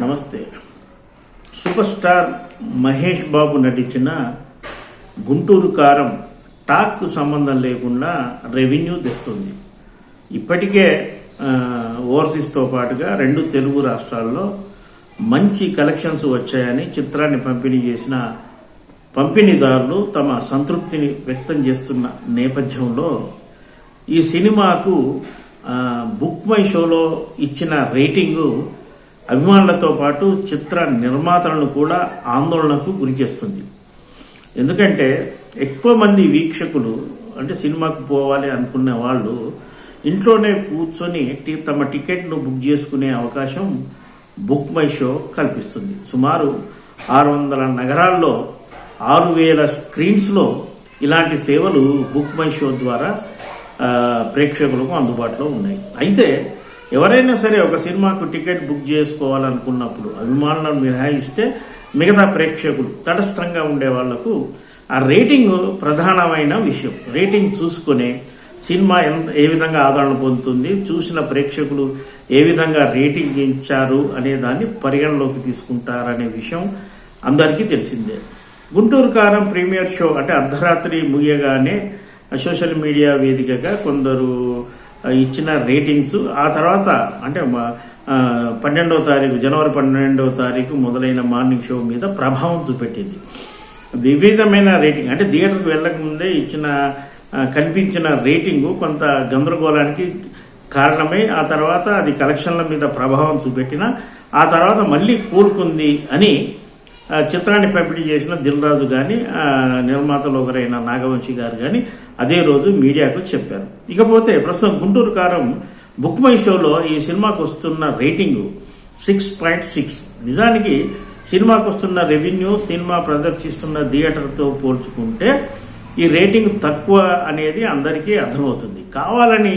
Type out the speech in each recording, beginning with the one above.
నమస్తే. Super star Mahesh Babu నటించిన గుంటూరు కారం టాక్కు సంబంధం లేకుండా రెవెన్యూ తెస్తుంది. ఇప్పటికే ఓవర్సీస్తో పాటుగా రెండు తెలుగు రాష్ట్రాల్లో మంచి కలెక్షన్స్ వచ్చాయని చిత్రాన్ని పంపిణీ చేసిన పంపిణీదారులు తమ సంతృప్తిని వ్యక్తం చేస్తున్న నేపథ్యంలో ఈ సినిమాకు బుక్ మై షోలో ఇచ్చిన రేటింగు అభిమానులతో పాటు చిత్ర నిర్మాతలను కూడా ఆందోళనకు గురి చేస్తుంది. ఎందుకంటే ఎక్కువ మంది వీక్షకులు అంటే సినిమాకు పోవాలి అనుకునే వాళ్ళు ఇంట్లోనే కూర్చొని తమ టికెట్ను బుక్ చేసుకునే అవకాశం బుక్ మై షో కల్పిస్తుంది. సుమారు ఆరు వందల నగరాల్లో ఆరు వేల స్క్రీన్స్లో ఇలాంటి సేవలు బుక్ మై షో ద్వారా ప్రేక్షకులకు అందుబాటులో ఉన్నాయి. అయితే ఎవరైనా సరే ఒక సినిమాకు టికెట్ బుక్ చేసుకోవాలనుకున్నప్పుడు అభిమానులను మినహాయిస్తే మిగతా ప్రేక్షకులు తటస్థంగా ఉండే వాళ్ళకు ఆ రేటింగ్ ప్రధానమైన విషయం. రేటింగ్ చూసుకునే సినిమా ఎంత ఏ విధంగా ఆదరణ పొందుతుంది చూసిన ప్రేక్షకులు ఏ విధంగా రేటింగ్ ఇచ్చారు అనే దాన్ని పరిగణలోకి తీసుకుంటారనే విషయం అందరికీ తెలిసిందే. గుంటూరు కారం ప్రీమియర్ షో అంటే అర్ధరాత్రి ముగియగానే సోషల్ మీడియా వేదికగా కొందరు ఇచ్చిన రేటింగ్స్. ఆ తర్వాత అంటే మా- పన్నెండవ తారీఖు జనవరి పన్నెండవ తారీఖు మొదలైన మార్నింగ్ షో మీద ప్రభావం చూపెట్టింది. వివిధమైన రేటింగ్ అంటే థియేటర్కి వెళ్ళకముందే ఇచ్చిన కనిపించిన రేటింగు కొంత గందరగోళానికి కారణమై ఆ తర్వాత అది కలెక్షన్ల మీద ప్రభావం చూపెట్టిన ఆ తర్వాత మళ్ళీ కూరుకుంది అని చిత్రాన్ని పంపిణీ చేసిన దిల్రాజు కానీ నిర్మాతలు ఒకరైన నాగవంశి గారు కానీ అదే రోజు మీడియాకు చెప్పారు. ఇకపోతే ప్రస్తుతం గుంటూరు కారం బుక్ మై షోలో ఈ సినిమాకు వస్తున్న రేటింగ్ సిక్స్ పాయింట్ సిక్స్. నిజానికి సినిమాకు వస్తున్న రెవెన్యూ సినిమా ప్రదర్శిస్తున్న థియేటర్తో పోల్చుకుంటే ఈ రేటింగ్ తక్కువ అనేది అందరికీ అర్థమవుతుంది. కావాలని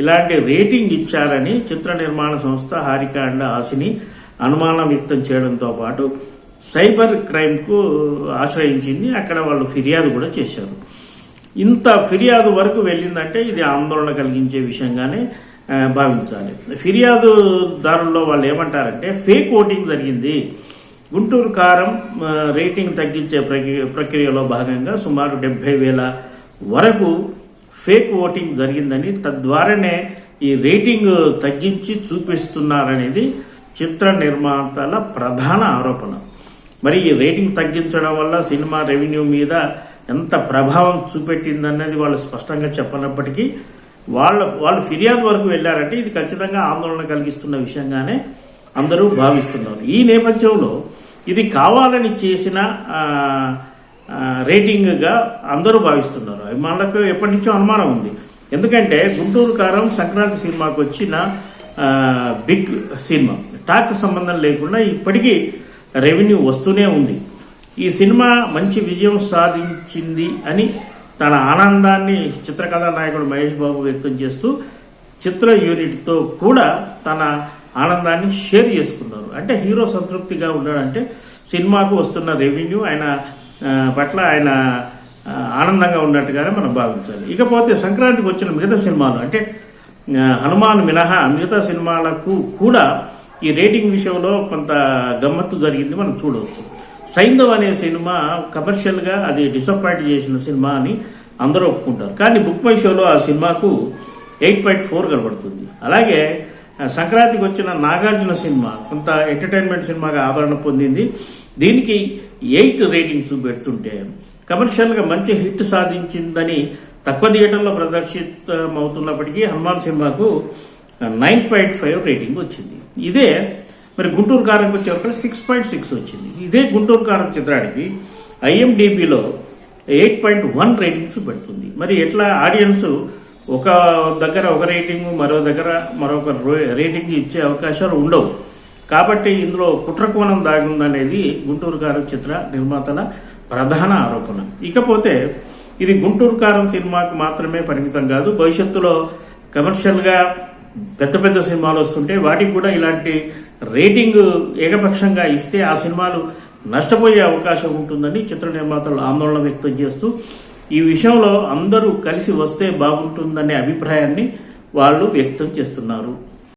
ఇలాంటి రేటింగ్ ఇచ్చారని చిత్ర నిర్మాణ సంస్థ హారిక అండ్ ఆశిని అనుమానం వ్యక్తం చేయడంతో పాటు సైబర్ క్రైమ్కు ఆశ్రయించింది. అక్కడ వాళ్ళు ఫిర్యాదు కూడా చేశారు. ఇంత ఫిర్యాదు వరకు వెళ్ళిందంటే ఇది ఆందోళన కలిగించే విషయంగానే భావించాలి. ఫిర్యాదుదారుల్లో వాళ్ళు ఏమంటారంటే ఫేక్ ఓటింగ్ జరిగింది. గుంటూరు కారం రేటింగ్ తగ్గించే ప్రక్రియ ప్రక్రియలో భాగంగా సుమారు డెబ్బై వేల వరకు ఫేక్ ఓటింగ్ జరిగిందని తద్వారానే ఈ రేటింగ్ తగ్గించి చూపిస్తున్నారనేది చిత్ర నిర్మాతల ప్రధాన ఆరోపణ. మరి ఈ రేటింగ్ తగ్గించడం వల్ల సినిమా రెవెన్యూ మీద ఎంత ప్రభావం చూపెట్టిందన్నది వాళ్ళు స్పష్టంగా చెప్పనప్పటికీ వాళ్ళ వాళ్ళు ఫిర్యాదు వరకు వెళ్ళారంటే ఇది ఖచ్చితంగా ఆందోళన కలిగిస్తున్న విషయంగానే అందరూ భావిస్తున్నారు. ఈ నేపథ్యంలో ఇది కావాలని చేసిన రేటింగ్గా అందరూ భావిస్తున్నారు. అభిమానులకు ఎప్పటి నుంచో అనుమానం ఉంది. ఎందుకంటే గుంటూరు కారం సంక్రాంతి సినిమాకు వచ్చిన బిగ్ సినిమా. టాక్ సంబంధం లేకుండా ఇప్పటికీ రెవెన్యూ వస్తూనే ఉంది. ఈ సినిమా మంచి విజయం సాధించింది అని తన ఆనందాన్ని చిత్రకథా నాయకుడు మహేష్ బాబు వ్యక్తం చేస్తూ చిత్ర యూనిట్తో కూడా తన ఆనందాన్ని షేర్ చేసుకున్నారు. అంటే హీరో సంతృప్తిగా ఉన్నాడంటే సినిమాకు వస్తున్న రెవెన్యూ ఆయన పట్ల ఆయన ఆనందంగా ఉన్నట్టుగానే మనం భావించాలి. ఇకపోతే సంక్రాంతికి వచ్చిన మిగతా సినిమాలు అంటే హనుమాన్ మినహా మిగతా సినిమాలకు కూడా ఈ రేటింగ్ విషయంలో కొంత గమ్మత్తు జరిగింది మనం చూడవచ్చు. సైంధవ్ అనే సినిమా కమర్షియల్గా అది డిసప్పాయింట్ చేసిన సినిమా అని అందరూ ఒప్పుకుంటారు. కానీ బుక్ మై షోలో ఆ సినిమాకు ఎయిట్ పాయింట్ ఫోర్ కనబడుతుంది. అలాగే సంక్రాంతికి వచ్చిన నాగార్జున సినిమా కొంత ఎంటర్టైన్మెంట్ సినిమాగా ఆదరణ పొందింది. దీనికి ఎయిట్ రేటింగ్స్ పెడుతుంటే కమర్షియల్గా మంచి హిట్ సాధించిందని తక్కువ థియేటర్లో ప్రదర్శితమవుతున్నప్పటికీ హనుమాన్ సినిమాకు నైన్ పాయింట్ ఫైవ్ రేటింగ్ వచ్చింది. ఇదే మరి గుంటూరు కారంకి వచ్చేవరకు సిక్స్ పాయింట్ సిక్స్ వచ్చింది. ఇదే గుంటూరు కారం చిత్రానికి ఐఎండిబిలో ఎయిట్ పాయింట్ వన్ రేటింగ్స్ పెడుతుంది మరి ఎట్లా ఆడియన్స్ ఒక దగ్గర ఒక రేటింగ్ మరో దగ్గర మరొక రేటింగ్ ఇచ్చే అవకాశాలు ఉండవు. కాబట్టి ఇందులో కుట్రకోణం దాగుందనేది గుంటూరు కారం చిత్ర నిర్మాతల ప్రధాన ఆరోపణ. ఇకపోతే ఇది గుంటూరు కారం సినిమాకు మాత్రమే పరిమితం కాదు భవిష్యత్తులో కమర్షియల్గా పెద్ద పెద్ద సినిమాలు వస్తుంటే వాటికి కూడా ఇలాంటి రేటింగ్ ఏకపక్షంగా ఇస్తే ఆ సినిమాలు నష్టపోయే అవకాశం ఉంటుందని చిత్ర నిర్మాతలు ఆందోళన వ్యక్తం చేస్తూ ఈ విషయంలో అందరూ కలిసి వస్తే బాగుంటుందనే అభిప్రాయాన్ని వాళ్ళు వ్యక్తం చేస్తున్నారు.